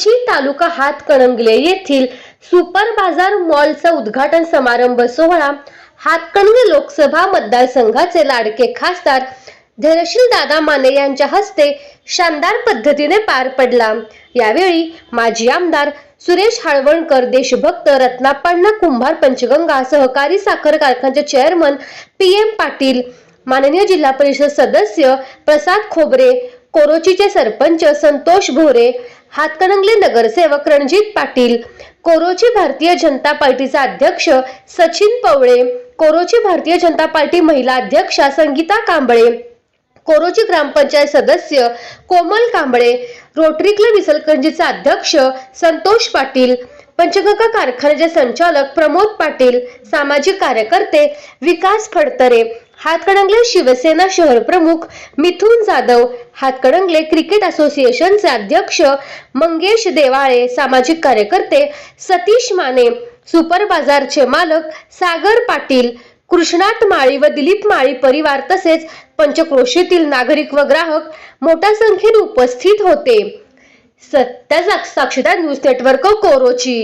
कोची तालुका हातकणंगले येथील सुपर बाजार मॉलचा उद्घाटन समारंभ सोहळा हातकणंगले लोकसभा मतदारसंघाचे लाडके खासदार धैर्यशील दादा माने यांच्या हस्ते शानदार पद्धतीने पार पडला. यावेळी माजी आमदार सुरेश हाळवणकर देशभक्त रत्नापण्णा कुंभार पंचगंगा सहकारी साखर कारखान्याचे चेअरमन पी एम पाटील माननीय जिल्हा परिषद सदस्य प्रसाद खोबरे कोरोचीचे सरपंच संतोष भोरे हातकणंगले नगरसेवक रणजित पाटील कोरोची भारतीय जनता पार्टीचा अध्यक्ष सचिन पवळे कोरोची भारतीय जनता पार्टी महिला अध्यक्षा संगीता कांबळे कोरोची ग्रामपंचायत सदस्य कोमल कांबळे रोटरी क्लब इचलकरंजीचा अध्यक्ष संतोष पाटील पंचगंगा कारखान्याचे संचालक प्रमोद पाटील सामाजिक कार्यकर्ते विकास फडतरे हातकणंगले शिवसेना शहर प्रमुख मिथुन जाधव हातकणंगले क्रिकेट असोसिएशनचे अध्यक्ष मंगेश देवाळे सामाजिक कार्यकर्ते सतीश माने सुपर बाजारचे मालक सागर पाटील कृष्णात माळी व दिलीप माळी परिवार तसेच पंचक्रोशीतील नागरिक व ग्राहक मोठ्या संख्येने उपस्थित होते. सत्य साक्षीदार न्यूज नेटवर्क कोरोची.